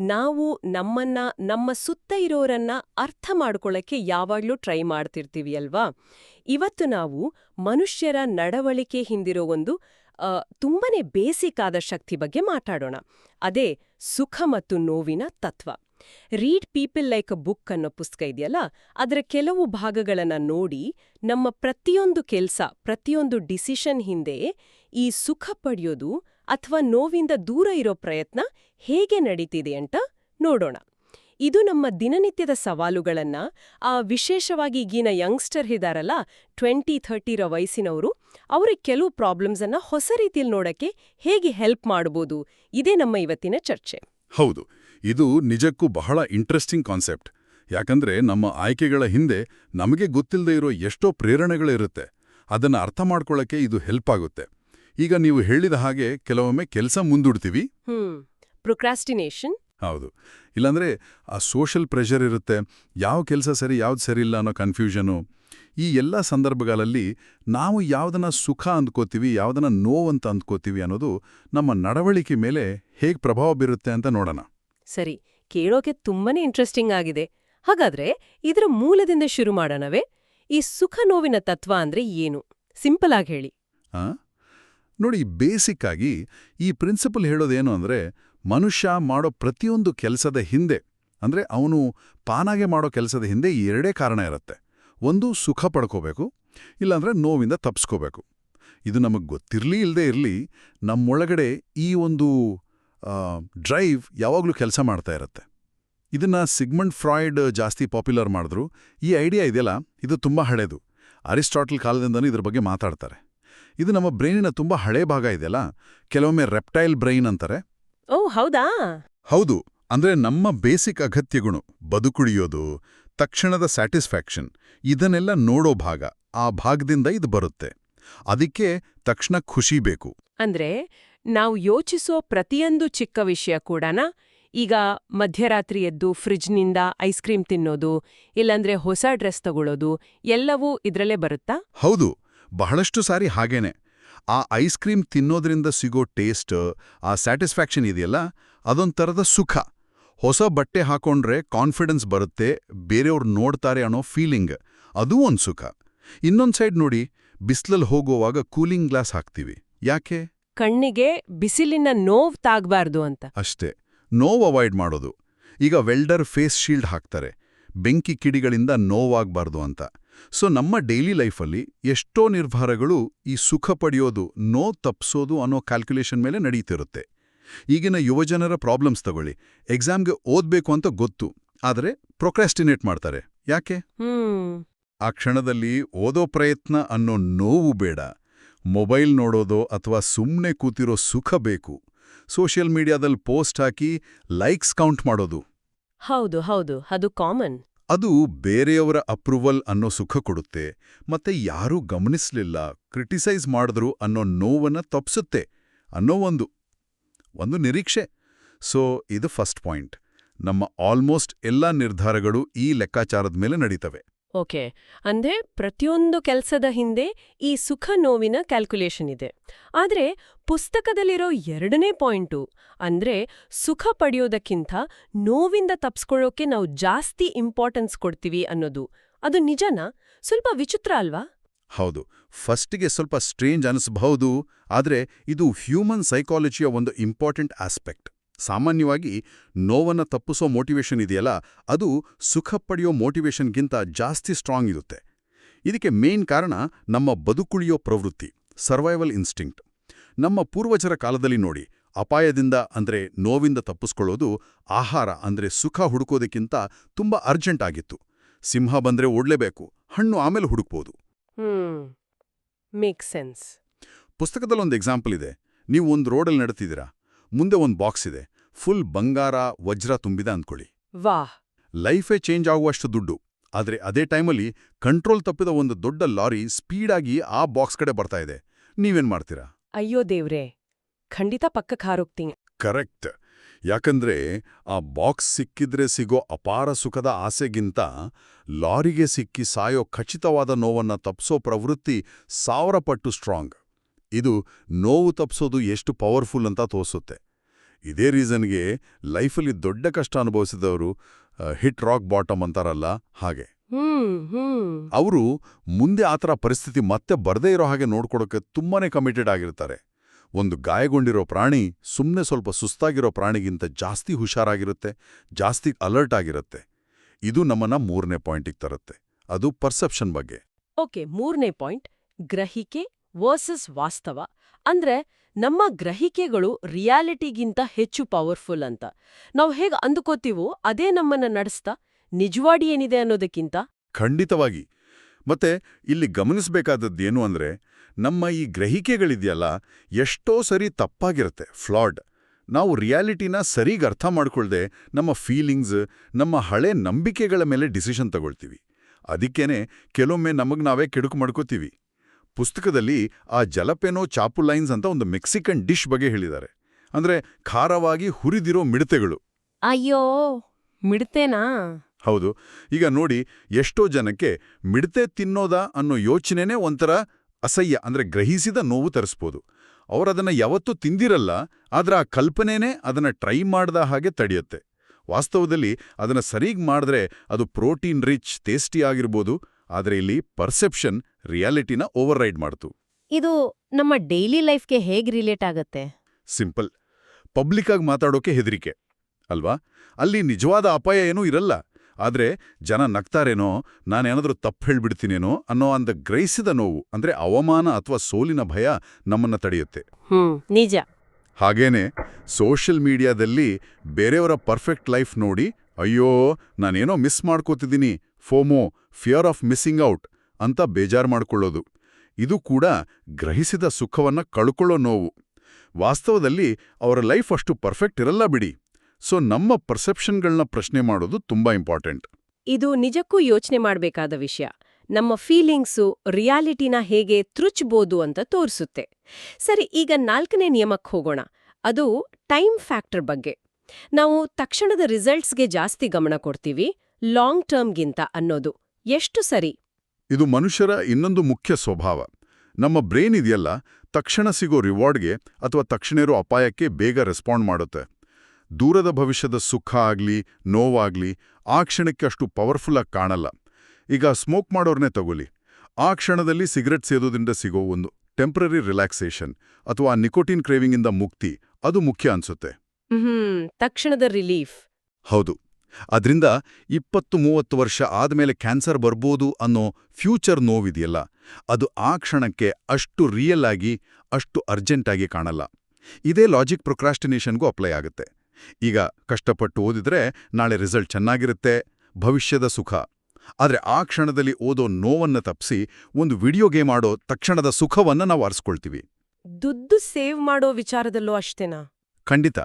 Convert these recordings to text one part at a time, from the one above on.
ನಾವು ನಮ್ಮನ್ನ, ನಮ್ಮ ಸುತ್ತ ಇರೋರನ್ನ ಅರ್ಥ ಮಾಡ್ಕೊಳ್ಳೋಕ್ಕೆ ಯಾವಾಗ್ಲೂ ಟ್ರೈ ಮಾಡ್ತಿರ್ತೀವಿ ಅಲ್ವಾ? ಇವತ್ತು ನಾವು ಮನುಷ್ಯರ ನಡವಳಿಕೆ ಹಿಂದಿರೋ ಒಂದು ತುಂಬಾನೇ ಬೇಸಿಕ್ ಆದ ಶಕ್ತಿ ಬಗ್ಗೆ ಮಾತಾಡೋಣ. ಅದೇ ಸುಖ ಮತ್ತು ನೋವಿನ ತತ್ವ. Read people like a book ಅನ್ನೋ ಪುಸ್ತಕ ಇದೆಯಲ್ಲ? ಅದರ ಕೆಲವು ಭಾಗಗಳನ್ನ ನೋಡಿ ನಮ್ಮ ಪ್ರತಿಯೊಂದು ಕೆಲಸ, ಪ್ರತಿಯೊಂದು ಡಿಸಿಷನ್ ಹಿಂದೆ ಈ ಸುಖ ಪಡೆಯೋದು ಅಥವಾ ನೋವಿಂದ ದೂರ ಇರೋ ಪ್ರಯತ್ನ ಹೇಗೆ ನಡೀತಿದೆ ಅಂತ ನೋಡೋಣ. ಇದು ನಮ್ಮ ದಿನನಿತ್ಯದ ಸವಾಲುಗಳನ್ನು ಆ ವಿಶೇಷವಾಗಿ ಈಗಿನ ಯಂಗ್ಸ್ಟರ್ ಇದಾರಲ್ಲ ಟ್ವೆಂಟಿ ಥರ್ಟಿರ ವಯಸ್ಸಿನವರು, ಅವ್ರಿಗೆ ಕೆಲವು ಪ್ರಾಬ್ಲಮ್ಸನ್ನು ಹೊಸ ರೀತಿಯಲ್ಲಿ ನೋಡಕ್ಕೆ ಹೇಗೆ ಹೆಲ್ಪ್ ಮಾಡ್ಬೋದು? ಇದೇ ನಮ್ಮ ಇವತ್ತಿನ ಚರ್ಚೆ. ಹೌದು, ಇದು ನಿಜಕ್ಕೂ ಬಹಳ ಇಂಟ್ರೆಸ್ಟಿಂಗ್ ಕಾನ್ಸೆಪ್ಟ್. ಯಾಕಂದ್ರೆ ನಮ್ಮ ಆಯ್ಕೆಗಳ ಹಿಂದೆ ನಮಗೆ ಗೊತ್ತಿಲ್ಲದೆ ಇರೋ ಎಷ್ಟೋ ಪ್ರೇರಣೆಗಳಿರುತ್ತೆ. ಅದನ್ನು ಅರ್ಥ ಮಾಡ್ಕೊಳ್ಳೋಕ್ಕೆ ಇದು ಹೆಲ್ಪ್ ಆಗುತ್ತೆ. ಈಗ ನೀವು ಹೇಳಿದ ಹಾಗೆ ಕೆಲವೊಮ್ಮೆ ಕೆಲಸ ಮುಂದೂಡ್ತೀವಿ. ಪ್ರೊಕ್ರಾಸ್ಟಿನೇಷನ್ ಹೌದು. ಇಲ್ಲಾಂದ್ರೆ ಆ ಸೋಷಲ್ ಪ್ರೆಷರ್ ಇರುತ್ತೆ. ಯಾವ ಕೆಲಸ ಸರಿ ಯಾವ್ದು ಸರಿ ಇಲ್ಲ ಅನ್ನೋ ಕನ್ಫ್ಯೂಷನು ಈ ಎಲ್ಲ ಸಂದರ್ಭಗಳಲ್ಲಿ ನಾವು ಯಾವುದನ್ನ ಸುಖ ಅಂದ್ಕೋತೀವಿ ಯಾವುದನ್ನ ನೋವಂತ ಅಂದ್ಕೋತೀವಿ ಅನ್ನೋದು ನಮ್ಮ ನಡವಳಿಕೆ ಮೇಲೆ ಹೇಗೆ ಪ್ರಭಾವ ಬೀರುತ್ತೆ ಅಂತ ನೋಡೋಣ. ಸರಿ. ಕೇಳೋಕೆ ತುಂಬಾನೇ ಇಂಟ್ರೆಸ್ಟಿಂಗ್ ಆಗಿದೆ. ಹಾಗಾದ್ರೆ ಇದರ ಮೂಲದಿಂದ ಶುರು ಮಾಡೋಣವೇ? ಈ ಸುಖ ನೋವಿನ ತತ್ವ ಅಂದ್ರೆ ಏನು? ಸಿಂಪಲ್ ಆಗಿ ಹೇಳಿ. ಆ? ನೋಡಿ ಬೇಸಿಕ್ ಆಗಿ ಈ ಪ್ರಿನ್ಸಿಪಲ್ ಹೇಳೋದೇನು ಅಂದ್ರೆ, ಮನುಷ್ಯ ಮಾಡೋ ಪ್ರತಿಯೊಂದು ಕೆಲಸದ ಹಿಂದೆ, ಅಂದ್ರೆ ಅವನು ಪಾನಾಗೆ ಮಾಡೋ ಕೆಲಸದ ಹಿಂದೆ ಎರಡೇ ಕಾರಣ ಇರುತ್ತೆ. ಒಂದು, ಸುಖ ಪಡ್ಕೋಬೇಕು, ಇಲ್ಲಾಂದರೆ ನೋವಿಂದ ತಪ್ಸ್ಕೋಬೇಕು. ಇದು ನಮಗೆ ಗೊತ್ತಿರಲಿ ಇಲ್ಲದೆ ಇರಲಿ, ನಮ್ಮೊಳಗಡೆ ಈ ಒಂದು ಡ್ರೈವ್ ಯಾವಾಗಲೂ ಕೆಲಸ ಮಾಡ್ತಾ ಇರುತ್ತೆ. ಇದನ್ನು ಸಿಗ್ಮಂಡ್ ಫ್ರಾಯ್ಡ್ ಜಾಸ್ತಿ ಪಾಪ್ಯುಲರ್ ಮಾಡಿದ್ರು. ಈ ಐಡಿಯಾ ಇದೆಯಲ್ಲ, ಇದು ತುಂಬ ಹಳೆಯದು ಅರಿಸ್ಟಾಟಲ್ ಕಾಲದಿಂದನೂ ಇದ್ರ ಬಗ್ಗೆ ಮಾತಾಡ್ತಾರೆ. ಇದು ನಮ್ಮ ಬ್ರೈನಿನ ತುಂಬಾ ಹಳೆ ಭಾಗ ಇದೆಯಲ್ಲ? ಕೆಲವೊಮ್ಮೆ ರೆಪ್ಟೈಲ್ ಬ್ರೈನ್ ಅಂತಾರೆ. ಓ ಹೌದಾ? ಹೌದು ಅಂದ್ರೆ ನಮ್ಮ ಬೇಸಿಕ್ ಅಗತ್ಯಗಳು ಬದುಕುಳಿಯೋದು ತಕ್ಷಣದ ಸ್ಯಾಟಿಸ್ಫ್ಯಾಕ್ಷನ್ ಇದನ್ನೆಲ್ಲ ನೋಡೋ ಭಾಗ ಆ ಭಾಗದಿಂದ ಇದು ಬರುತ್ತೆ. ಅದಕ್ಕೆ ತಕ್ಷಣ ಖುಷಿ ಬೇಕು. ಅಂದ್ರೆ ನಾವು ಯೋಚಿಸೋ ಪ್ರತಿಯೊಂದು ಚಿಕ್ಕ ವಿಷಯ ಕೂಡನ ಈಗ ಮಧ್ಯರಾತ್ರಿ ಎದ್ದು ಫ್ರಿಜ್ನಿಂದ ಐಸ್ ಕ್ರೀಮ್ ತಿನ್ನೋದು ಇಲ್ಲಾಂದ್ರೆ ಹೊಸ ಡ್ರೆಸ್ ತಗೊಳ್ಳೋದು ಎಲ್ಲವೂ ಇದ್ರಲ್ಲೇ ಬರುತ್ತಾ? ಹೌದು ಬಹಳಷ್ಟು ಸಾರಿ ಹಾಗೇನೆ. ಆ ಐಸ್ ಕ್ರೀಮ್ ತಿನ್ನೋದ್ರಿಂದ ಸಿಗೋ ಟೇಸ್ಟ್ ಆ ಸ್ಯಾಟಿಸ್ಫ್ಯಾಕ್ಷನ್ ಇದೆಯಲ್ಲ ಅದೊಂಥರದ ಸುಖ. ಹೊಸ ಬಟ್ಟೆ ಹಾಕೊಂಡ್ರೆ ಕಾನ್ಫಿಡೆನ್ಸ್ ಬರುತ್ತೆ ಬೇರೆಯವ್ರು ನೋಡ್ತಾರೆ ಅನ್ನೋ ಫೀಲಿಂಗ್ ಅದೂ ಒಂದು ಸುಖ. ಇನ್ನೊಂದು ಸೈಡ್ ನೋಡಿ ಬಿಸಿಲಲ್ಲಿ ಹೋಗುವಾಗ ಕೂಲಿಂಗ್ ಗ್ಲಾಸ್ ಹಾಕ್ತೀವಿ. ಯಾಕೆ? ಕಣ್ಣಿಗೆ ಬಿಸಿಲಿನ ನೋವ್ ತಾಗಬಾರ್ದು ಅಂತ. ಅಷ್ಟೇ ನೋವು ಅವಾಯ್ಡ್ ಮಾಡೋದು. ಈಗ ವೆಲ್ಡರ್ ಫೇಸ್ ಶೀಲ್ಡ್ ಹಾಕ್ತಾರೆ. ಬೆಂಕಿ ಕಿಡಿಗಳಿಂದ ನೋವಾಗಬಾರ್ದು ಅಂತ. ಸೊ ನಮ್ಮ ಡೈಲಿ ಲೈಫಲ್ಲಿ ಎಷ್ಟೋ ನಿರ್ಧಾರಗಳು ಈ ಸುಖ ಪಡೆಯೋದು ನೋ ತಪ್ಸೋದು ಅನ್ನೋ ಕ್ಯಾಲ್ಕುಲೇಷನ್ ಮೇಲೆ ನಡೀತಿರುತ್ತೆ. ಈಗಿನ ಯುವಜನರ ಪ್ರಾಬ್ಲಮ್ಸ್ ತಗೊಳ್ಳಿ. ಎಕ್ಸಾಮ್ಗೆ ಓದ್ಬೇಕು ಅಂತ ಗೊತ್ತು ಆದರೆ ಪ್ರೊಕ್ರಾಸ್ಟಿನೇಟ್ ಮಾಡ್ತಾರೆ. ಯಾಕೆ? ಆ ಕ್ಷಣದಲ್ಲಿ ಓದೋ ಪ್ರಯತ್ನ ಅನ್ನೋ ನೋವು ಬೇಡ. ಮೊಬೈಲ್ ನೋಡೋದೋ ಅಥವಾ ಸುಮ್ಮನೆ ಕೂತಿರೋ ಸುಖ ಬೇಕು. ಸೋಷಿಯಲ್ ಮೀಡಿಯಾದಲ್ಲಿ ಪೋಸ್ಟ್ ಹಾಕಿ ಲೈಕ್ಸ್ ಕೌಂಟ್ ಮಾಡೋದು. ಹೌದು ಹೌದು. ಅದು ಕಾಮನ್ ಅದು ಬೇರೆಯವರ ಅಪ್ರೂವಲ್ ಅನ್ನೋ ಸುಖ ಕೊಡುತ್ತೆ, ಮತ್ತೆ ಯಾರೂ ಗಮನಿಸಲಿಲ್ಲ, ಕ್ರಿಟಿಸೈಸ್ ಮಾಡಿದ್ರು ಅನ್ನೋ ನೋವನ್ನ ತಪ್ಪಿಸುತ್ತೆ ಅನ್ನೋ ಒಂದು ಒಂದು ನಿರೀಕ್ಷೆ. ಸೊ, ಇದು ಫಸ್ಟ್ ಪಾಯಿಂಟ್. ನಮ್ಮ ಆಲ್ಮೋಸ್ಟ್ ಎಲ್ಲ ನಿರ್ಧಾರಗಳು ಈ ಲೆಕ್ಕಾಚಾರದ ಮೇಲೆ ನಡೀತವೆ. ಓಕೆ. ಅಂದರೆ ಪ್ರತಿಯೊಂದು ಕೆಲಸದ ಹಿಂದೆ ಈ ಸುಖ ನೋವಿನ ಕ್ಯಾಲ್ಕುಲೇಷನ್ ಇದೆ. ಆದ್ರೆ ಪುಸ್ತಕದಲ್ಲಿರೋ ಎರಡನೇ ಪಾಯಿಂಟು, ಅಂದ್ರೆ ಸುಖ ಪಡೆಯೋದಕ್ಕಿಂತ ನೋವಿಂದ ತಪ್ಸ್ಕೊಳ್ಳೋಕೆ ನಾವು ಜಾಸ್ತಿ ಇಂಪಾರ್ಟೆನ್ಸ್ ಕೊಡ್ತೀವಿ ಅನ್ನೋದು. ಅದು ನಿಜನಾ? ಸ್ವಲ್ಪ ವಿಚಿತ್ರ ಅಲ್ವಾ? ಹೌದು. ಫಸ್ಟಿಗೆ ಸ್ವಲ್ಪ ಸ್ಟ್ರೇಂಜ್ ಅನಿಸಬಹುದು ಆದರೆ ಇದು ಹ್ಯೂಮನ್ ಸೈಕಾಲಜಿಯ ಒಂದು ಇಂಪಾರ್ಟೆಂಟ್ ಆಸ್ಪೆಕ್ಟ್ ಸಾಮಾನ್ಯವಾಗಿ ನೋವನ್ನು ತಪ್ಪಿಸೋ ಮೋಟಿವೇಶನ್ ಇದೆಯಲ್ಲ ಅದು ಸುಖ ಪಡೆಯೋ ಮೋಟಿವೇಶನ್ಗಿಂತ ಜಾಸ್ತಿ ಸ್ಟ್ರಾಂಗ್ ಇರುತ್ತೆ. ಇದಕ್ಕೆ ಮೇನ್ ಕಾರಣ ನಮ್ಮ ಬದುಕುಳಿಯೋ ಪ್ರವೃತ್ತಿ ಸರ್ವೈವಲ್ ಇನ್ಸ್ಟಿಂಕ್ಟ್ ನಮ್ಮ ಪೂರ್ವಜರ ಕಾಲದಲ್ಲಿ ನೋಡಿ ಅಪಾಯದಿಂದ ಅಂದ್ರೆ ನೋವಿಂದ ತಪ್ಪಿಸ್ಕೊಳ್ಳೋದು ಆಹಾರ ಅಂದ್ರೆ ಸುಖ ಹುಡುಕೋದಕ್ಕಿಂತ ತುಂಬ ಅರ್ಜೆಂಟ್ ಆಗಿತ್ತು. ಸಿಂಹ ಬಂದ್ರೆ ಓಡ್ಲೇಬೇಕು ಹಣ್ಣು ಆಮೇಲೆ ಹುಡುಕ್ಬೋದು. ಮೇಕ್ ಸೆನ್ಸ್ ಪುಸ್ತಕದಲ್ಲೊಂದು ಎಕ್ಸಾಂಪಲ್ ಇದೆ. ನೀವು ಒಂದು ರೋಡಲ್ಲಿ ನಡ್ತಿದ್ದೀರಾ ಮುಂದೆ ಒಂದು ಬಾಕ್ಸ್ ಇದೆ. ಫುಲ್ ಬಂಗಾರ ವಜ್ರ ತುಂಬಿದ ಅಂದ್ಕೊಳ್ಳಿ. ವಾಹ್! ಲೈಫೇ ಚೇಂಜ್ ಆಗುವಷ್ಟು ದುಡ್ಡು. ಆದರೆ ಅದೇ ಟೈಮಲ್ಲಿ ಕಂಟ್ರೋಲ್ ತಪ್ಪಿದ ಒಂದು ದೊಡ್ಡ ಲಾರಿ ಸ್ಪೀಡಾಗಿ ಆ ಬಾಕ್ಸ್ ಕಡೆ ಬರ್ತಾ ಇದೆ. ನೀವೇನ್ ಮಾಡ್ತೀರಾ? ಅಯ್ಯೋ ದೇವ್ರೇ! ಖಂಡಿತ ಪಕ್ಕಕ್ಕೆ ಹಾರೋಗ್ತೀನಿ. ಕರೆಕ್ಟ್. ಯಾಕಂದ್ರೆ ಆ ಬಾಕ್ಸ್ ಸಿಕ್ಕಿದ್ರೆ ಸಿಗೋ ಅಪಾರ ಸುಖದ ಆಸೆಗಿಂತ ಲಾರಿಗೆ ಸಿಕ್ಕಿ ಸಾಯೋ ಖಚಿತವಾದ ನೋವನ್ನ ತಪ್ಸೋ ಪ್ರವೃತ್ತಿ ಸಾವಿರ ಪಟ್ಟು ಸ್ಟ್ರಾಂಗ್. ಇದು ನೋವು ತಪ್ಸೋದು ಎಷ್ಟು ಪವರ್ಫುಲ್ ಅಂತ ತೋರಿಸುತ್ತೆ. ಇದೇ ರೀಸನ್ಗೆ ಲೈಫಲ್ಲಿ ದೊಡ್ಡ ಕಷ್ಟ ಅನುಭವಿಸಿದವರು ಹಿಟ್ ರಾಕ್ ಬಾಟಮ್ ಅಂತಾರಲ್ಲ ಹಾಗೆ. ಅವರು ಮುಂದೆ ಆ ಥರ ಪರಿಸ್ಥಿತಿ ಮತ್ತೆ ಬರದೇ ಇರೋ ಹಾಗೆ ನೋಡ್ಕೊಡೋಕೆ ತುಂಬಾನೇ ಕಮಿಟೆಡ್ ಆಗಿರ್ತಾರೆ. ಒಂದು ಗಾಯಗೊಂಡಿರೋ ಪ್ರಾಣಿ ಸುಮ್ಮನೆ ಸ್ವಲ್ಪ ಸುಸ್ತಾಗಿರೋ ಪ್ರಾಣಿಗಿಂತ ಜಾಸ್ತಿ ಹುಷಾರಾಗಿರುತ್ತೆ ಜಾಸ್ತಿ ಅಲರ್ಟ್ ಆಗಿರುತ್ತೆ. ಇದು ನಮ್ಮನ್ನ ಮೂರನೇ ಪಾಯಿಂಟಿಗೆ ತರುತ್ತೆ. ಅದು ಪರ್ಸೆಪ್ಷನ್ ಬಗ್ಗೆ. ಓಕೆ ಮೂರನೇ ಪಾಯಿಂಟ್ ಗ್ರಹಿಕೆ ವರ್ಸಸ್ ವಾಸ್ತವ. ಅಂದ್ರೆ ನಮ್ಮ ಗ್ರಹಿಕೆಗಳು ರಿಯಾಲಿಟಿಗಿಂತ ಹೆಚ್ಚು ಪವರ್ಫುಲ್ ಅಂತ. ನಾವು ಹೇಗೆ ಅಂದುಕೋತೀವೋ ಅದೇ ನಮ್ಮನ್ನ ನಡೆಸ್ತಾ ನಿಜವಾಡಿ ಏನಿದೆ ಅನ್ನೋದಕ್ಕಿಂತ. ಖಂಡಿತವಾಗಿ. ಮತ್ತೆ ಇಲ್ಲಿ ಗಮನಿಸಬೇಕಾದದ್ದೇನು ಅಂದ್ರೆ ನಮ್ಮ ಈ ಗ್ರಹಿಕೆಗಳಿದೆಯಲ್ಲ ಎಷ್ಟೋ ಸರಿ ತಪ್ಪಾಗಿರುತ್ತೆ, ಫ್ಲಾಡ್. ನಾವು ರಿಯಾಲಿಟಿನ ಸರಿಗೆ ಅರ್ಥ ಮಾಡಿಕೊಳ್ಳದೆ ನಮ್ಮ ಫೀಲಿಂಗ್ಸ್, ನಮ್ಮ ಹಳೆ ನಂಬಿಕೆಗಳ ಮೇಲೆ ಡಿಸಿಷನ್ ತಗೊಳ್ತೀವಿ. ಅದಕ್ಕೇನೆ ಕೆಲವೊಮ್ಮೆ ನಮಗೆ ನಾವೇ ಕೆಡುಕು ಮಾಡ್ಕೋತೀವಿ. ಪುಸ್ತಕದಲ್ಲಿ ಆ ಜಲಪೆನೋ ಚಾಪು ಲೈನ್ಸ್ ಅಂತ ಒಂದು ಮೆಕ್ಸಿಕನ್ ಡಿಶ್ ಬಗ್ಗೆ ಹೇಳಿದ್ದಾರೆ. ಅಂದ್ರೆ ಖಾರವಾಗಿ ಹುರಿದಿರೋ ಮಿಡತೆಗಳು. ಅಯ್ಯೋ ಮಿಡತೆನಾ? ಹೌದು. ಈಗ ನೋಡಿ ಎಷ್ಟೋ ಜನಕ್ಕೆ ಮಿಡತೆ ತಿನ್ನೋದ ಅನ್ನೋ ಯೋಚನೆನೇ ಒಂಥರ ಅಸಹ್ಯ ಅಂದ್ರೆ ಗ್ರಹಿಸಿದ ನೋವು ತರಿಸ್ಬೋದು. ಅವರದನ್ನ ಯಾವತ್ತೂ ತಿಂದಿರಲ್ಲ ಆದ್ರೆ ಆ ಕಲ್ಪನೆನೇ ಅದನ್ನ ಟ್ರೈ ಮಾಡ್ದ ಹಾಗೆ ತಡೆಯುತ್ತೆ. ವಾಸ್ತವದಲ್ಲಿ ಅದನ್ನ ಸರಿಗ್ ಮಾಡಿದ್ರೆ ಅದು ಪ್ರೋಟೀನ್ ರಿಚ್ ಟೇಸ್ಟಿ ಆಗಿರ್ಬೋದು ಆದ್ರೆ ಇಲ್ಲಿ ಪರ್ಸೆಪ್ಷನ್ ರಿಯಾಲಿಟಿನ ಓವರ್ ರೈಡ್ ಮಾಡ್ತು. ಇದು ನಮ್ಮ ಡೈಲಿ ಲೈಫ್ಗೆ ಹೇಗೆ ರಿಲೇಟ್ ಆಗತ್ತೆ? ಸಿಂಪಲ್. ಪಬ್ಲಿಕ್ ಆಗಿ ಮಾತಾಡೋಕೆ ಹೆದರಿಕೆ ಅಲ್ವಾ? ಅಲ್ಲಿ ನಿಜವಾದ ಅಪಾಯ ಏನೂ ಇರಲ್ಲ. ಆದ್ರೆ ಜನ ನಗ್ತಾರೇನೋ ನಾನೇನಾದರೂ ತಪ್ಪು ಹೇಳ್ಬಿಡ್ತೀನೇನೋ ಅನ್ನೋ ಅಂದ ಗ್ರಹಿಸಿದ ನೋವು ಅಂದ್ರೆ ಅವಮಾನ ಅಥವಾ ಸೋಲಿನ ಭಯ ನಮ್ಮನ್ನ ತಡೆಯುತ್ತೆ. ನಿಜ. ಹಾಗೇನೆ ಸೋಷಿಯಲ್ ಮೀಡಿಯಾದಲ್ಲಿ ಬೇರೆಯವರ ಪರ್ಫೆಕ್ಟ್ ಲೈಫ್ ನೋಡಿ ಅಯ್ಯೋ ನಾನೇನೋ miss ಮಾಡ್ಕೋತಿದ್ದೀನಿ FOMO fear of missing out. ಅಂತ ಬೇಜಾರ್ ಮಾಡ್ಕೊಳ್ಳೋದು. ಇದು ಕೂಡ ಗ್ರಹಿಸಿದ ಸುಖವನ್ನ ಕಳ್ಕೊಳ್ಳೋ ನೋವು. ವಾಸ್ತವದಲ್ಲಿ ಅವರ ಲೈಫ್ ಅಷ್ಟು ಪರ್ಫೆಕ್ಟ್ ಇರಲ್ಲ ಬಿಡಿ. ಸೊ, ನಮ್ಮ ಪರ್ಸೆಪ್ಷನ್ಗಳನ್ನ ಪ್ರಶ್ನೆ ಮಾಡೋದು ತುಂಬಾ ಇಂಪಾರ್ಟೆಂಟ್. ಇದು ನಿಜಕ್ಕೂ ಯೋಚನೆ ಮಾಡಬೇಕಾದ ವಿಷಯ. ನಮ್ಮ ಫೀಲಿಂಗ್ಸು ರಿಯಾಲಿಟಿನ ಹೇಗೆ ತೃಚ್ಬೋದು ಅಂತ ತೋರಿಸುತ್ತೆ. ಸರಿ, ಈಗ ನಾಲ್ಕನೇ ನಿಯಮಕ್ಕೆ ಹೋಗೋಣ. ಅದು ಟೈಮ್ ಫ್ಯಾಕ್ಟರ್ ಬಗ್ಗೆ. ನಾವು ತಕ್ಷಣದ ರಿಸಲ್ಟ್ಸ್ಗೆ ಜಾಸ್ತಿ ಗಮನ ಕೊಡ್ತೀವಿ, ಲಾಂಗ್ ಟರ್ಮ್ಗಿಂತ ಅನ್ನೋದು. ಎಷ್ಟು ಸರಿ? ಇದು ಮನುಷ್ಯರ ಇನ್ನೊಂದು ಮುಖ್ಯ ಸ್ವಭಾವ. ನಮ್ಮ ಬ್ರೇನ್ ಇದೆಯಲ್ಲ ತಕ್ಷಣ ಸಿಗೋ ರಿವಾರ್ಡ್ಗೆ ಅಥವಾ ತಕ್ಷಣ ಇರೋ ಅಪಾಯಕ್ಕೆ ಬೇಗ ರೆಸ್ಪಾಂಡ್ ಮಾಡುತ್ತೆ. ದೂರದ ಭವಿಷ್ಯದ ಸುಖ ಆಗಲಿ ನೋವಾಗಲಿ ಆ ಕ್ಷಣಕ್ಕೆ ಅಷ್ಟು ಪವರ್ಫುಲ್ಲಾಗಿ ಕಾಣಲ್ಲ. ಈಗ ಸ್ಮೋಕ್ ಮಾಡೋರ್ನೇ ತಗೊಳ್ಳಿ. ಆ ಕ್ಷಣದಲ್ಲಿ ಸಿಗರೆಟ್ ಸೇದೋದ್ರಿಂದ ಸಿಗೋ ಒಂದು ಟೆಂಪ್ರರಿ ರಿಲ್ಯಾಕ್ಸೇಷನ್ ಅಥವಾ ನಿಕೋಟಿನ್ ಕ್ರೇವಿಂಗಿಂದ ಮುಕ್ತಿ ಅದು ಮುಖ್ಯ ಅನ್ಸುತ್ತೆ. ತಕ್ಷಣದ ರಿಲೀಫ್. ಹೌದು. ಅದ್ರಿಂದ ಇಪ್ಪತ್ತು ಮೂವತ್ತು ವರ್ಷ ಆದಮೇಲೆ ಕ್ಯಾನ್ಸರ್ ಬರ್ಬೋದು ಅನ್ನೋ ಫ್ಯೂಚರ್ ನೋವಿದೆಯಲ್ಲ, ಅದು ಆ ಕ್ಷಣಕ್ಕೆ ಅಷ್ಟು ರಿಯಲ್ ಆಗಿ, ಅಷ್ಟು ಅರ್ಜೆಂಟಾಗಿ ಕಾಣಲ್ಲ. ಇದೇ ಲಾಜಿಕ್ ಪ್ರೊಕ್ರಾಸ್ಟಿನೇಷನ್ಗೂ ಅಪ್ಲೈ ಆಗುತ್ತೆ. ಈಗ ಕಷ್ಟಪಟ್ಟು ಓದಿದ್ರೆ ನಾಳೆ ರಿಸಲ್ಟ್ ಚೆನ್ನಾಗಿರುತ್ತೆ, ಭವಿಷ್ಯದ ಸುಖ. ಆದರೆ ಆ ಕ್ಷಣದಲ್ಲಿ ಓದೋ ನೋವನ್ನ ತಪ್ಪಿಸಿ ಒಂದು ವಿಡಿಯೋ ಗೇಮ್ ಆಡೋ ತಕ್ಷಣದ ಸುಖವನ್ನ ನಾವು ಆರಿಸ್ಕೊಳ್ತೀವಿ. ದುಡ್ಡು ಸೇವ್ ಮಾಡೋ ವಿಚಾರದಲ್ಲೂ ಅಷ್ಟೇನಾ? ಖಂಡಿತ.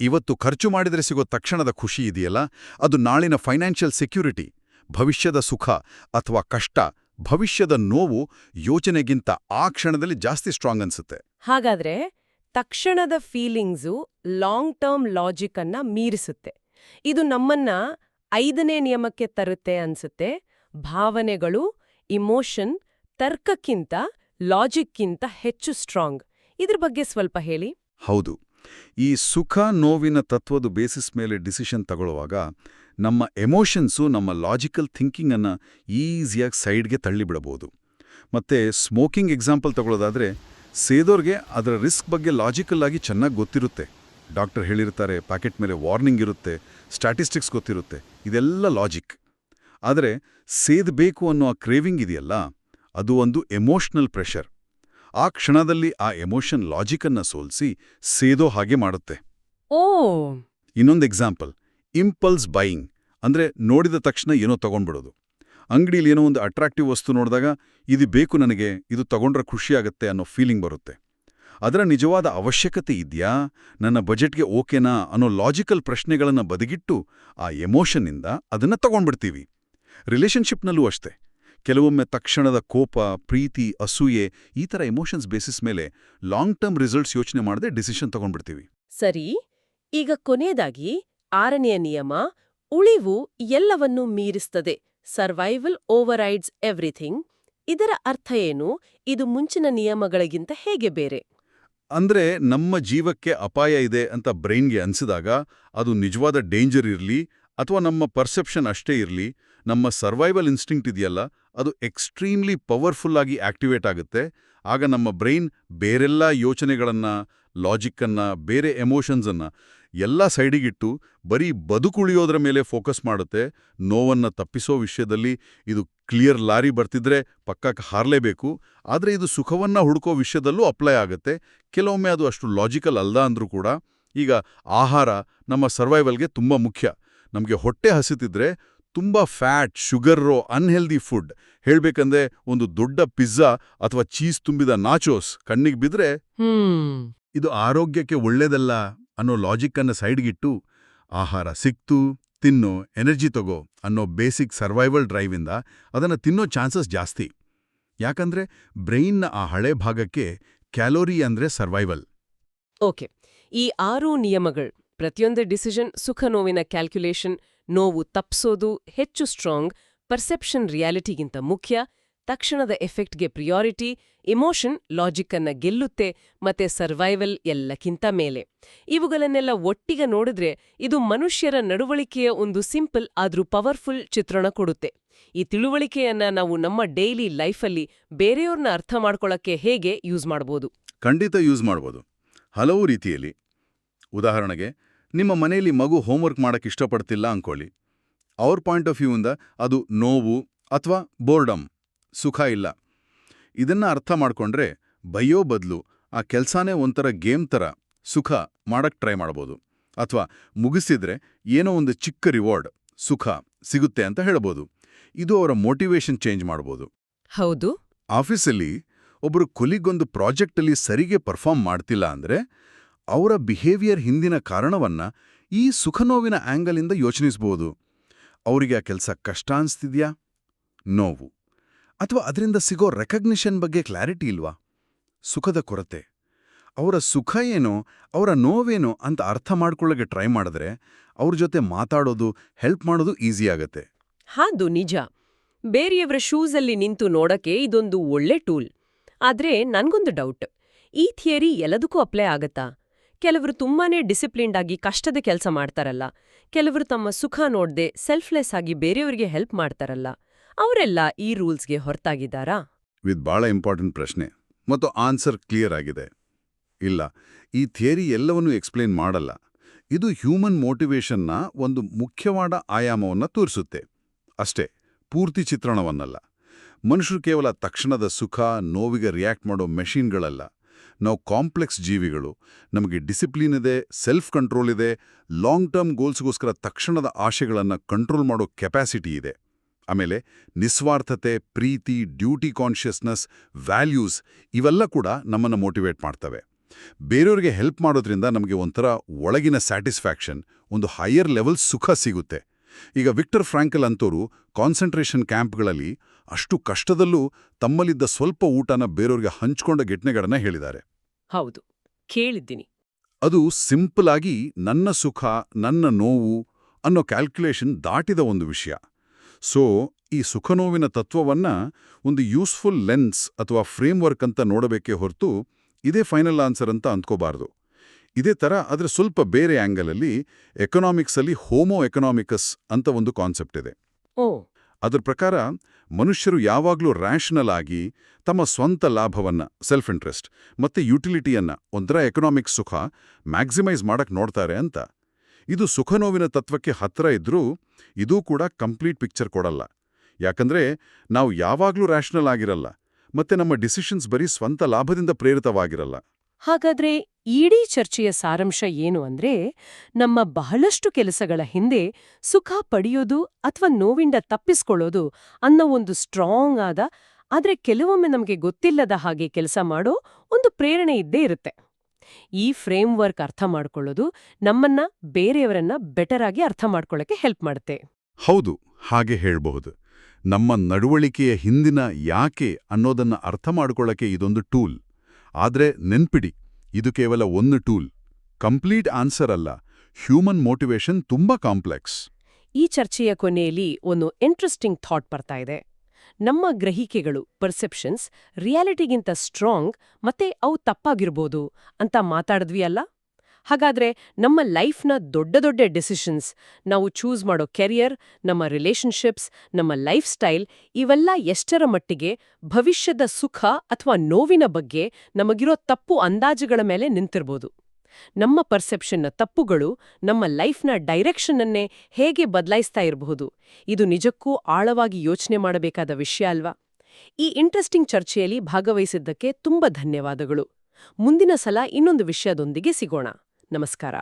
ಇವತ್ತು ಖರ್ಚು ಮಾಡಿದರೆ ಸಿಗೋ ತಕ್ಷಣದ ಖುಷಿ ಇದೆಯಲ್ಲ? ಅದು ನಾಳಿನ ಫೈನಾನ್ಷಿಯಲ್ ಸೆಕ್ಯೂರಿಟಿ ಭವಿಷ್ಯದ ಸುಖ ಅಥವಾ ಕಷ್ಟ ಭವಿಷ್ಯದ ನೋವು ಯೋಚನೆಗಿಂತ ಆ ಕ್ಷಣದಲ್ಲಿ ಜಾಸ್ತಿ ಸ್ಟ್ರಾಂಗ್ ಅನ್ಸುತ್ತೆ. ಹಾಗಾದ್ರೆ ತಕ್ಷಣದ ಫೀಲಿಂಗ್ಸು ಲಾಂಗ್ ಟರ್ಮ್ ಲಾಜಿಕ್ ಅನ್ನ ಮೀರಿಸುತ್ತೆ. ಇದು ನಮ್ಮನ್ನ ಐದನೇ ನಿಯಮಕ್ಕೆ ತರುತ್ತೆ ಅನ್ಸುತ್ತೆ. ಭಾವನೆಗಳು ಇಮೋಷನ್ ತರ್ಕಕ್ಕಿಂತ ಲಾಜಿಕ್ಕಿಂತ ಹೆಚ್ಚು ಸ್ಟ್ರಾಂಗ್. ಇದ್ರ ಬಗ್ಗೆ ಸ್ವಲ್ಪ ಹೇಳಿ. ಹೌದು. ಈ ಸುಖ ನೋವಿನ ತತ್ವದ ಬೇಸಿಸ್ ಮೇಲೆ ಡಿಸಿಷನ್ ತಗೊಳ್ಳುವಾಗ ನಮ್ಮ ಎಮೋಷನ್ಸು ನಮ್ಮ ಲಾಜಿಕಲ್ ಥಿಂಕಿಂಗ್ ಅನ್ನ ಈಸಿಯಾಗಿ ಸೈಡ್ಗೆ ತಳ್ಳಿಬಿಡಬಹುದು. ಮತ್ತೆ ಸ್ಮೋಕಿಂಗ್ ಎಕ್ಸಾಂಪಲ್ ತಗೊಳ್ಳೋದಾದರೆ ಸೇದೋರ್ಗೆ ಅದರ ರಿಸ್ಕ್ ಬಗ್ಗೆ ಲಾಜಿಕಲ್ ಆಗಿ ಚೆನ್ನಾಗಿ ಗೊತ್ತಿರುತ್ತೆ. ಡಾಕ್ಟರ್ ಹೇಳಿರ್ತಾರೆ ಪ್ಯಾಕೆಟ್ ಮೇಲೆ ವಾರ್ನಿಂಗ್ ಇರುತ್ತೆ ಸ್ಟ್ಯಾಟಿಸ್ಟಿಕ್ಸ್ ಗೊತ್ತಿರುತ್ತೆ, ಇದೆಲ್ಲ ಲಾಜಿಕ್ ಆದರೆ ಸೇದಬೇಕು ಅನ್ನೋ ಆ ಕ್ರೇವಿಂಗ್ ಇದೆಯಲ್ಲ, ಅದು ಒಂದು ಎಮೋಷನಲ್ ಪ್ರೆಷರ್ ಆ ಕ್ಷಣದಲ್ಲಿ ಆ ಎಮೋಷನ್ ಲಾಜಿಕನ್ನ ಸೋಲ್ಸಿ ಸೇದೋ ಹಾಗೆ ಮಾಡುತ್ತೆ. ಓ! ಇನ್ನೊಂದು ಎಕ್ಸಾಂಪಲ್ ಇಂಪಲ್ಸ್ ಬೈಯಿಂಗ್ ಅಂದ್ರೆ ನೋಡಿದ ತಕ್ಷಣ ಏನೋ ತಗೊಂಡ್ಬಿಡೋದು. ಅಂಗಡಿಯಲ್ಲಿ ಏನೋ ಒಂದು ಅಟ್ರಾಕ್ಟಿವ್ ವಸ್ತು ನೋಡಿದಾಗ ಇದು ಬೇಕು ನನಗೆ ಇದು ತಗೊಂಡ್ರೆ ಖುಷಿಯಾಗತ್ತೆ ಅನ್ನೋ ಫೀಲಿಂಗ್ ಬರುತ್ತೆ. ಅದರ ನಿಜವಾದ ಅವಶ್ಯಕತೆ ಇದೆಯಾ? ನನ್ನ ಬಜೆಟ್ಗೆ ಓಕೆನಾ? ಅನ್ನೋ ಲಾಜಿಕಲ್ ಪ್ರಶ್ನೆಗಳನ್ನು ಬದಿಗಿಟ್ಟು ಆ ಎಮೋಷನ್ನಿಂದ ಅದನ್ನು ತಗೊಂಡ್ಬಿಡ್ತೀವಿ. ರಿಲೇಷನ್ಶಿಪ್ನಲ್ಲೂ ಅಷ್ಟೇ. ಕೆಲವೊಮ್ಮೆ ತಕ್ಷಣದ ಕೋಪ ಪ್ರೀತಿ ಅಸೂಯೆ ಈ ಥರ ಎಮೋಷನ್ಸ್ ಬೇಸಿಸ್ ಮೇಲೆ ಲಾಂಗ್ ಟರ್ಮ್ ರಿಸಲ್ಟ್ಸ್ ಯೋಚನೆ ಮಾಡದೆ ಡಿಸಿಷನ್ ತಗೊಂಡ್ಬಿಡ್ತೀವಿ. ಸರಿ ಈಗ ಕೊನೆಯದಾಗಿ ಆರನೆಯ ನಿಯಮ ಉಳಿವು ಎಲ್ಲವನ್ನೂ ಮೀರಿಸ್ತದೆ ಸರ್ವೈವಲ್ ಓವರೈಡ್ಸ್ ಎವ್ರಿಥಿಂಗ್ ಇದರ ಅರ್ಥ ಏನು? ಇದು ಮುಂಚಿನ ನಿಯಮಗಳಿಗಿಂತ ಹೇಗೆ ಬೇರೆ? ಅಂದ್ರೆ ನಮ್ಮ ಜೀವಕ್ಕೆ ಅಪಾಯ ಇದೆ ಅಂತ ಬ್ರೈನ್ಗೆ ಅನ್ಸಿದಾಗ ಅದು ನಿಜವಾದ ಡೇಂಜರ್ ಇರಲಿ ಅಥವಾ ನಮ್ಮ ಪರ್ಸೆಪ್ಷನ್ ಅಷ್ಟೇ ಇರಲಿ ನಮ್ಮ ಸರ್ವೈವಲ್ ಇನ್ಸ್ಟಿಂಕ್ಟ್ ಇದೆಯಲ್ಲ, ಅದು ಎಕ್ಸ್ಟ್ರೀಮ್ಲಿ ಪವರ್ಫುಲ್ ಆಗಿ ಆಕ್ಟಿವೇಟ್ ಆಗುತ್ತೆ. ಆಗ ನಮ್ಮ ಬ್ರೈನ್ ಬೇರೆಲ್ಲ ಯೋಚನೆಗಳನ್ನು ಲಾಜಿಕ್ಕನ್ನು ಬೇರೆ ಎಮೋಷನ್ಸನ್ನು ಎಲ್ಲ ಸೈಡಿಗಿಟ್ಟು ಬರೀ ಬದುಕುಳಿಯೋದ್ರ ಮೇಲೆ ಫೋಕಸ್ ಮಾಡುತ್ತೆ. ನೋವನ್ನ ತಪ್ಪಿಸೋ ವಿಷಯದಲ್ಲಿ ಇದು ಕ್ಲಿಯರ್ ಲಾರಿ ಬರ್ತಿದ್ರೆ ಪಕ್ಕಕ್ಕೆ ಹಾರಲೇಬೇಕು. ಆದರೆ ಇದು ಸುಖವನ್ನ ಹುಡುಕೋ ವಿಷಯದಲ್ಲೂ ಅಪ್ಲೈ ಆಗುತ್ತೆ. ಕೆಲವೊಮ್ಮೆ ಅದು ಅಷ್ಟು ಲಾಜಿಕಲ್ ಅಲ್ಲ ಅಂದ್ರೂ ಕೂಡ ಈಗ ಆಹಾರ ನಮ್ಮ ಸರ್ವೈವಲ್ಗೆ ತುಂಬ ಮುಖ್ಯ. ನಮಗೆ ಹೊಟ್ಟೆ ಹಸಿತಿದ್ರೆ ತುಂಬ ಫ್ಯಾಟ್ ಶುಗರ್ರೋ ಅನ್ಹೆಲ್ದಿ ಫುಡ್ ಹೇಳ್ಬೇಕಂದ್ರೆ ಒಂದು ದೊಡ್ಡ ಪಿಜ್ಜಾ ಅಥವಾ ಚೀಸ್ ತುಂಬಿದ ನಾಚೋಸ್ ಕಣ್ಣಿಗೆ ಬಿದ್ರೆ ಇದು ಆರೋಗ್ಯಕ್ಕೆ ಒಳ್ಳೇದಲ್ಲ ಅನ್ನೋ ಲಾಜಿಕ್ಕನ್ನು ಸೈಡ್ಗಿಟ್ಟು ಆಹಾರ ಸಿಕ್ತು ತಿನ್ನೋ ಎನರ್ಜಿ ತಗೋ ಅನ್ನೋ ಬೇಸಿಕ್ ಸರ್ವೈವಲ್ ಡ್ರೈವಿಂದ ಅದನ್ನು ತಿನ್ನೋ ಚಾನ್ಸಸ್ ಜಾಸ್ತಿ. ಯಾಕಂದ್ರೆ ಬ್ರೈನ್ನ ಆ ಹಳೆ ಭಾಗಕ್ಕೆ ಕ್ಯಾಲೋರಿ ಅಂದ್ರೆ ಸರ್ವೈವಲ್ ಓಕೆ. ಈ ಆರು ನಿಯಮಗಳು ಪ್ರತಿಯೊಂದು ಡಿಸಿಷನ್ ಸುಖ ನೋವಿನ ಕ್ಯಾಲ್ಕ್ಯುಲೇಷನ್ ನೋವು ತಪ್ಸೋದು ಹೆಚ್ಚು ಸ್ಟ್ರಾಂಗ್, ಪರ್ಸೆಪ್ಷನ್ ರಿಯಾಲಿಟಿಗಿಂತ ಮುಖ್ಯ, ತಕ್ಷಣದ ಎಫೆಕ್ಟ್ಗೆ ಪ್ರಿಯಾರಿಟಿ ಇಮೋಷನ್ ಲಾಜಿಕ್ ಅನ್ನ ಗೆಲ್ಲುತ್ತೆ ಮತ್ತೆ ಸರ್ವೈವಲ್ ಎಲ್ಲಕ್ಕಿಂತ ಮೇಲೆ. ಇವುಗಳನ್ನೆಲ್ಲ ಒಟ್ಟಿಗೆ ನೋಡಿದ್ರೆ ಇದು ಮನುಷ್ಯರ ನಡವಳಿಕೆಯ ಒಂದು ಸಿಂಪಲ್ ಆದ್ರೂ ಪವರ್ಫುಲ್ ಚಿತ್ರಣ ಕೊಡುತ್ತೆ. ಈ ತಿಳುವಳಿಕೆಯನ್ನ ನಾವು ನಮ್ಮ ಡೈಲಿ ಲೈಫಲ್ಲಿ ಬೇರೆಯವ್ರನ್ನ ಅರ್ಥ ಮಾಡ್ಕೊಳ್ಳೋಕ್ಕೆ ಹೇಗೆ ಯೂಸ್ ಮಾಡ್ಬೋದು? ಖಂಡಿತ ಯೂಸ್ ಮಾಡ್ಬೋದು. ಹಲವು ರೀತಿಯಲ್ಲಿ. ಉದಾಹರಣೆಗೆ ನಿಮ್ಮ ಮನೆಯಲ್ಲಿ ಮಗು ಹೋಮ್ವರ್ಕ್ ಮಾಡಕ್ಕೆ ಇಷ್ಟಪಡ್ತಿಲ್ಲ ಅಂಕೊಳ್ಳಿ ಅವ್ರ ಪಾಯಿಂಟ್ ಆಫ್ ವ್ಯೂಯಿಂದ ಅದು ನೋವು ಅಥವಾ ಬೋರ್ಡಮ್ ಸುಖ ಇಲ್ಲ. ಇದನ್ನ ಅರ್ಥ ಮಾಡ್ಕೊಂಡ್ರೆ ಬಯ್ಯೋ ಬದಲು ಆ ಕೆಲಸನೇ ಒಂಥರ ಗೇಮ್ ಥರ ಸುಖ ಮಾಡಕ್ಕೆ ಟ್ರೈ ಮಾಡ್ಬೋದು. ಅಥವಾ ಮುಗಿಸಿದ್ರೆ ಏನೋ ಒಂದು ಚಿಕ್ಕ ರಿವಾರ್ಡ್ ಸುಖ ಸಿಗುತ್ತೆ ಅಂತ ಹೇಳ್ಬೋದು. ಇದು ಅವರ ಮೋಟಿವೇಶನ್ ಚೇಂಜ್ ಮಾಡ್ಬೋದು. ಹೌದು. ಆಫೀಸಲ್ಲಿ ಒಬ್ಬರು ಕೊಲಿಗೊಂದು ಪ್ರಾಜೆಕ್ಟಲ್ಲಿ ಸರಿಗೆ ಪರ್ಫಾರ್ಮ್ ಮಾಡ್ತಿಲ್ಲ ಅಂದ್ರೆ ಅವರ ಬಿಹೇವಿಯರ್ ಹಿಂದಿನ ಕಾರಣವನ್ನ ಈ ಸುಖನೋವಿನ ಆಂಗಲಿಂದ ಯೋಚನಿಸಬಹುದು ಅವರಿಗೆ ಆ ಕೆಲಸ ಕಷ್ಟ ಅನ್ಸ್ತಿದ್ಯಾ? ನೋವು. ಅಥವಾ ಅದರಿಂದ ಸಿಗೋ ರೆಕಗ್ನಿಷನ್ ಬಗ್ಗೆ ಕ್ಲಾರಿಟಿ ಇಲ್ವಾ? ಸುಖದ ಕೊರತೆ. ಅವರ ಸುಖ ಏನೋ, ಅವರ ನೋವೇನೋ ಅಂತ ಅರ್ಥ ಮಾಡ್ಕೊಳ್ಳೋಕೆ ಟ್ರೈ ಮಾಡಿದ್ರೆ ಅವ್ರ ಜೊತೆ ಮಾತಾಡೋದು ಹೆಲ್ಪ್ ಮಾಡೋದು ಈಸಿ ಆಗತ್ತೆ. ಹಾದು ನಿಜ. ಬೇರೆಯವರ ಶೂಸಲ್ಲಿ ನಿಂತು ನೋಡಕ್ಕೆ ಇದೊಂದು ಒಳ್ಳೆ ಟೂಲ್ ಆದ್ರೆ ನನಗೊಂದು ಡೌಟ್ ಈ ಥಿಯರಿ ಎಲ್ಲದಕ್ಕೂ ಅಪ್ಲೈ ಆಗತ್ತಾ? ಕೆಲವರು ತುಂಬಾನೇ ಡಿಸಿಪ್ಲಿನ್ಡ್ ಆಗಿ ಕಷ್ಟದ ಕೆಲಸ ಮಾಡ್ತಾರಲ್ಲ. ಕೆಲವರು ತಮ್ಮ ಸುಖ ನೋಡ್ದೆ ಸೆಲ್ಫ್ಲೆಸ್ ಆಗಿ ಬೇರೆಯವರಿಗೆ ಹೆಲ್ಪ್ ಮಾಡ್ತಾರಲ್ಲ. ಅವರೆಲ್ಲ ಈ ರೂಲ್ಸ್ಗೆ ಹೊರತಾಗಿದ್ದಾರಾ? ವಿತ್ ಬಹಳ ಇಂಪಾರ್ಟೆಂಟ್ ಪ್ರಶ್ನೆ ಮತ್ತು ಆನ್ಸರ್ ಕ್ಲಿಯರ್ ಆಗಿದೆ. ಇಲ್ಲ, ಈ ಥಿಯರಿ ಎಲ್ಲವನ್ನೂ ಎಕ್ಸ್ಪ್ಲೇನ್ ಮಾಡಲ್ಲ. ಇದು ಹ್ಯೂಮನ್ ಮೋಟಿವೇಶನ್ನ ಒಂದು ಮುಖ್ಯವಾದ ಆಯಾಮವನ್ನ ತೋರಿಸುತ್ತೆ. ಅಷ್ಟೇ, ಪೂರ್ತಿ ಚಿತ್ರಣವನ್ನಲ್ಲ. ಮನುಷ್ಯರು ಕೇವಲ ತಕ್ಷಣದ ಸುಖ, ನೋವಿಗೆ ರಿಯಾಕ್ಟ್ ಮಾಡೋ ಮೆಷಿನ್ಗಳಲ್ಲ ನಾವು ಕಾಂಪ್ಲೆಕ್ಸ್ ಜೀವಿಗಳು. ನಮಗೆ ಡಿಸಿಪ್ಲಿನ್ ಇದೆ, ಸೆಲ್ಫ್ ಕಂಟ್ರೋಲ್ ಇದೆ, ಲಾಂಗ್ ಟರ್ಮ್ ಗೋಲ್ಸ್ಗೋಸ್ಕರ ತಕ್ಷಣದ ಆಶೆಗಳನ್ನು ಕಂಟ್ರೋಲ್ ಮಾಡೋ ಕೆಪಾಸಿಟಿ ಇದೆ. ಆಮೇಲೆ ನಿಸ್ವಾರ್ಥತೆ, ಪ್ರೀತಿ, ಡ್ಯೂಟಿ ಕಾನ್ಷಿಯಸ್ನೆಸ್, ವ್ಯಾಲ್ಯೂಸ್ ಇವೆಲ್ಲ ಕೂಡ ನಮ್ಮನ್ನು ಮೋಟಿವೇಟ್ ಮಾಡ್ತವೆ. ಬೇರೆಯವರಿಗೆ ಹೆಲ್ಪ್ ಮಾಡೋದ್ರಿಂದ ನಮಗೆ ಒಂಥರ ಒಳಗಿನ ಸ್ಯಾಟಿಸ್ಫ್ಯಾಕ್ಷನ್, ಒಂದು ಹೈಯರ್ ಲೆವೆಲ್ ಸುಖ ಸಿಗುತ್ತೆ. ಈಗ ವಿಕ್ಟರ್ ಫ್ರಾಂಕಲ್ ಅಂತೋರು ಕಾನ್ಸಂಟ್ರೇಷನ್ ಕ್ಯಾಂಪ್ಗಳಲ್ಲಿ ಅಷ್ಟು ಕಷ್ಟದಲ್ಲೂ ತಮ್ಮಲ್ಲಿದ್ದ ಸ್ವಲ್ಪ ಊಟನ ಬೇರೆಯವ್ರಿಗೆ ಹಂಚ್ಕೊಂಡ ಘಟನೆಗಳನ್ನ ಹೇಳಿದ್ದಾರೆ. ಹೌದು ಕೇಳಿದ್ದೀನಿ. ಅದು ಸಿಂಪಲ್ ಆಗಿ ನನ್ನ ಸುಖ ನನ್ನ ನೋವು ಅನ್ನೋ ಕ್ಯಾಲ್ಕುಲೇಷನ್ ದಾಟಿದ ಒಂದು ವಿಷಯ. ಸೊ ಈ ಸುಖ ನೋವಿನ ತತ್ವವನ್ನ ಒಂದು ಯೂಸ್ಫುಲ್ ಲೆನ್ಸ್ ಅಥವಾ ಫ್ರೇಮ್ವರ್ಕ್ ಅಂತ ನೋಡಬೇಕೇ ಹೊರತು ಇದೇ ಫೈನಲ್ ಆನ್ಸರ್ ಅಂತ ಅಂದ್ಕೋಬಾರ್ದು. ಇದೇ ಥರ ಅದರ ಸ್ವಲ್ಪ ಬೇರೆ ಆ್ಯಂಗಲಲ್ಲಿ ಎಕನಾಮಿಕ್ಸಲ್ಲಿ ಹೋಮೋ ಎಕನಾಮಿಕಸ್ ಅಂತ ಒಂದು ಕಾನ್ಸೆಪ್ಟ್ ಇದೆ. ಓ. ಅದರ ಪ್ರಕಾರ ಮನುಷ್ಯರು ಯಾವಾಗಲೂ ರ್ಯಾಷನಲ್ ಆಗಿ ತಮ್ಮ ಸ್ವಂತ ಲಾಭವನ್ನ ಸೆಲ್ಫ್ ಇಂಟ್ರೆಸ್ಟ್ ಮತ್ತೆ ಯುಟಿಲಿಟಿಯನ್ನು ಒಂಥರ ಎಕನಾಮಿಕ್ ಸುಖ ಮ್ಯಾಕ್ಸಿಮೈಸ್ ಮಾಡಕ್ ನೋಡ್ತಾರೆ ಅಂತ. ಇದು ಸುಖನೋವಿನ ತತ್ವಕ್ಕೆ ಹತ್ರ ಇದ್ರೂ ಇದೂ ಕೂಡ ಕಂಪ್ಲೀಟ್ ಪಿಕ್ಚರ್ ಕೊಡಲ್ಲ. ಯಾಕಂದ್ರೆ ನಾವು ಯಾವಾಗಲೂ ರ್ಯಾಷನಲ್ ಆಗಿರಲ್ಲ ಮತ್ತೆ ನಮ್ಮ ಡಿಸಿಷನ್ಸ್ ಬರೀ ಸ್ವಂತ ಲಾಭದಿಂದ ಪ್ರೇರಿತವಾಗಿರಲ್ಲ. ಹಾಗಾದ್ರೆ ಇಡೀ ಚರ್ಚೆಯ ಸಾರಾಂಶ ಏನು ಅಂದ್ರೆ ನಮ್ಮ ಬಹಳಷ್ಟು ಕೆಲಸಗಳ ಹಿಂದೆ ಸುಖ ಪಡೆಯೋದು ಅಥವಾ ನೋವಿಂದ ತಪ್ಪಿಸ್ಕೊಳ್ಳೋದು ಅನ್ನೋ ಒಂದು ಸ್ಟ್ರಾಂಗ್ ಆದ, ಆದರೆ ಕೆಲವೊಮ್ಮೆ ನಮಗೆ ಗೊತ್ತಿಲ್ಲದ ಹಾಗೆ ಕೆಲಸ ಮಾಡೋ ಒಂದು ಪ್ರೇರಣೆ ಇದ್ದೇ ಇರುತ್ತೆ. ಈ ಫ್ರೇಮ್ವರ್ಕ್ ಅರ್ಥ ಮಾಡ್ಕೊಳ್ಳೋದು ನಮ್ಮನ್ನ ಬೇರೆಯವರನ್ನ ಬೆಟರ್ ಆಗಿ ಅರ್ಥ ಮಾಡ್ಕೊಳ್ಳೋಕೆ ಹೆಲ್ಪ್ ಮಾಡುತ್ತೆ. ಹೌದು, ಹಾಗೆ ಹೇಳಬಹುದು. ನಮ್ಮ ನಡವಳಿಕೆಯ ಹಿಂದಿನ ಯಾಕೆ ಅನ್ನೋದನ್ನ ಅರ್ಥ ಮಾಡ್ಕೊಳ್ಳಕ್ಕೆ ಇದೊಂದು ಟೂಲ್ ಆದ್ರೆ ನೆನ್ಪಿಡಿ ಇದು ಕೇವಲ ಒಂದು ಟೂಲ್. ಕಂಪ್ಲೀಟ್ ಆನ್ಸರ್ ಅಲ್ಲ. ಹ್ಯೂಮನ್ ಮೋಟಿವೇಶನ್ ತುಂಬಾ ಕಾಂಪ್ಲೆಕ್ಸ್. ಈ ಚರ್ಚೆಯ ಕೊನೆಯಲ್ಲಿ ಒಂದು ಇಂಟ್ರೆಸ್ಟಿಂಗ್ ಥಾಟ್ ಬರ್ತಾ ಇದೆ. ನಮ್ಮ ಗ್ರಹಿಕೆಗಳು, ಪರ್ಸೆಪ್ಷನ್ಸ್, ರಿಯಾಲಿಟಿಗಿಂತ ಸ್ಟ್ರಾಂಗ್ ಮತ್ತೆ ಅವು ತಪ್ಪಾಗಿರ್ಬೋದು ಅಂತ ಮಾತಾಡಿದ್ವಿ ಅಲ್ಲ? ಹಾಗಾದ್ರೆ ನಮ್ಮ ಲೈಫ್ನ ದೊಡ್ಡ ದೊಡ್ಡ ಡಿಸಿಷನ್ಸ್, ನಾವು ಚೂಸ್ ಮಾಡೋ ಕೆರಿಯರ್, ನಮ್ಮ ರಿಲೇಷನ್ಶಿಪ್ಸ್, ನಮ್ಮ ಲೈಫ್ ಸ್ಟೈಲ್ ಇವೆಲ್ಲ ಎಷ್ಟರ ಮಟ್ಟಿಗೆ ಭವಿಷ್ಯದ ಸುಖ ಅಥವಾ ನೋವಿನ ಬಗ್ಗೆ ನಮಗಿರೋ ತಪ್ಪು ಅಂದಾಜುಗಳ ಮೇಲೆ ನಿಂತಿರ್ಬೋದು. ನಮ್ಮ ಪರ್ಸೆಪ್ಷನ್ನ ತಪ್ಪುಗಳು ನಮ್ಮ ಲೈಫ್ನ ಡೈರೆಕ್ಷನ್ನನ್ನೇ ಹೇಗೆ ಬದಲಾಯಿಸ್ತಾ ಇರಬಹುದು, ಇದು ನಿಜಕ್ಕೂ ಆಳವಾಗಿ ಯೋಚನೆ ಮಾಡಬೇಕಾದ ವಿಷಯ ಅಲ್ವಾ? ಈ ಇಂಟ್ರೆಸ್ಟಿಂಗ್ ಚರ್ಚೆಯಲ್ಲಿ ಭಾಗವಹಿಸಿದ್ದಕ್ಕೆ ತುಂಬ ಧನ್ಯವಾದಗಳು. ಮುಂದಿನ ಸಲ ಇನ್ನೊಂದು ವಿಷಯದೊಂದಿಗೆ ಸಿಗೋಣ. ನಮಸ್ಕಾರ.